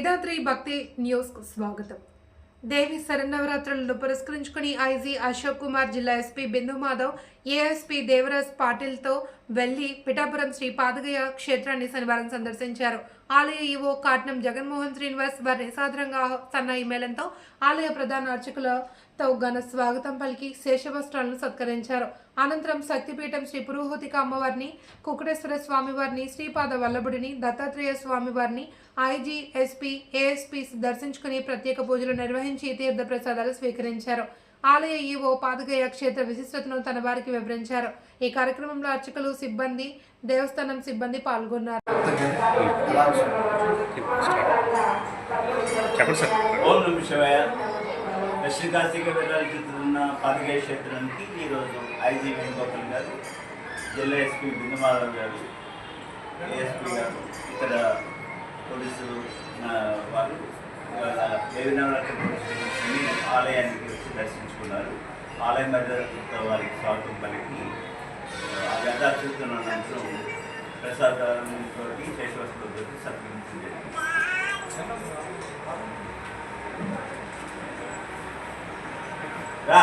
వేదాద్రి భక్తి న్యూస్కు స్వాగతం. దేవి శరన్నవరాత్రులను పురస్కరించుకుని ఐజీ అశోక్ కుమార్ జిల్లా ఎస్పీ బిందు మాధవ్ ఏఎస్పీ దేవరాజ్ పాటిల్తో వెళ్ళి పిఠాపురం శ్రీ పాదగయ క్షేత్రాన్ని శనివారం సందర్శించారు. ఆలయ ఈవో కాట్నం జగన్మోహన్ శ్రీనివాస్ వారిని సాధారణంగా సన్నాయి మేళంతో ఆలయ ప్రధాన అర్చకులతో ఘన స్వాగతం పలికి శేషవస్త్రాలను సత్కరించారు. అనంతరం శక్తిపీఠం శ్రీ పురోహతిక అమ్మవారిని కుకుటేశ్వర స్వామివారిని శ్రీపాద వల్లభుడిని దత్తాత్రేయ స్వామివారిని ఐజీ ఎస్పీ ఏఎస్పీ దర్శించుకుని ప్రత్యేక పూజలు నిర్వహించారు. తీర్థ ప్రసాదాలు స్వీకరించారు. ఆలయ ఈవో పాదగయ క్షేత్ర విశిష్టతను తన వారికి వివరించారు. ఈ కార్యక్రమంలో అర్చకులు సిబ్బంది దేవస్థానం సిబ్బంది పాల్గొన్నారు. చెప్పండి సార్. ఓం నమ శివాయ. దక్షిణ కాశీకి వెళ్ళాల్సిన పాదగయ క్షేత్రానికి ఈరోజు ఐజీ వేణుగోపాల్ గారు జిల్లా ఎస్పీ బిందుమాధవ్ గారు ఏఎస్పీ గారు ఇతర పోలీసు ఆ, వారు ఇవాళ దేవి నవరాత్రి పురస్కరించుకొని ఆలయానికి వచ్చి దర్శించుకున్నారు. ఆలయం మధ్య వారికి స్వాగతం పలికి ఆ గతాచుతున్న అనంతరం ప్రసాదంతో శేషవస్తులతో సత్కరించింది రా.